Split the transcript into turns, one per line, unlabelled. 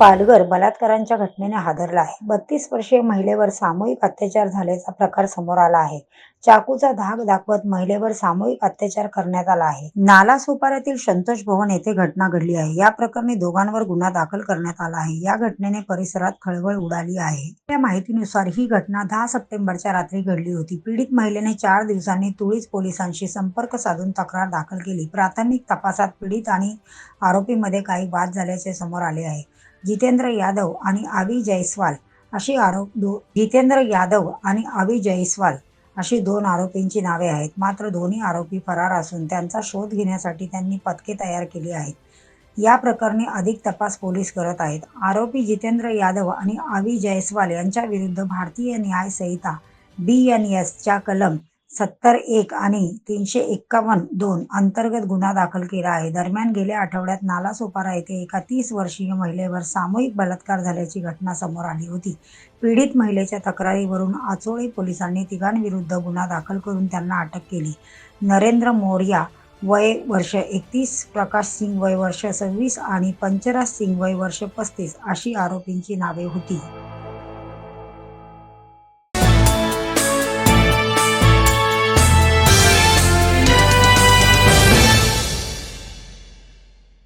पालघर बलात्कारांच्या घटनेने हादरला आहे. बत्तीस वर्षीय महिलेवर सामूहिक अत्याचार झाल्याचा प्रकार समोर आला आहे. चाकूचा धाक दाखवत महिलेवर सामूहिक अत्याचार करण्यात आला आहे. नाला सुपाऱ्यातील संतोष भवन येथे घटना घडली आहे. या प्रकरणी दोघांवर गुन्हा दाखल करण्यात आला आहे. या घटनेने परिसरात खळबळ उडाली आहे. या माहितीनुसार ही घटना दहा सप्टेंबरच्या रात्री घडली होती. पीडित महिलेने चार दिवसांनी तुळीज पोलिसांशी संपर्क साधून तक्रार दाखल केली. प्राथमिक तपासात पीडित आणि आरोपीमध्ये काही वाद झाल्याचे समोर आले आहे. जितेंद्र यादव आणि आवी जयस्वाल अशी आरोप दो जितेंद्र यादव आणि आवी जयस्वाल अशी दोन आरोपींची नावे आहेत. मात्र दोन्ही आरोपी फरार असून त्यांचा शोध घेण्यासाठी त्यांनी पथके तयार केली आहेत. या प्रकरणी अधिक तपास पोलीस करत आहेत. आरोपी जितेंद्र यादव आणि आवी जयस्वाल यांच्या विरुद्ध भारतीय न्याय संहिता बी एन एसच्या कलम सत्तर एक आणि तीनशे एक्कावन्न दोन अंतर्गत गुन्हा दाखल केला आहे. दरम्यान गेल्या आठवड्यात नालासोपारा येथे एका तीस वर्षीय महिलेवर सामूहिक बलात्कार झाल्याची घटना समोर आली होती. पीडित महिलेच्या तक्रारीवरून आचोळे पोलिसांनी तिघांविरुद्ध गुन्हा दाखल करून त्यांना अटक केली. नरेंद्र मोर्या वय वर्ष एकतीस प्रकाश सिंग वय वर्ष सव्वीस आणि पंचराज सिंग वय वर्ष पस्तीस अशी आरोपींची नावे होती.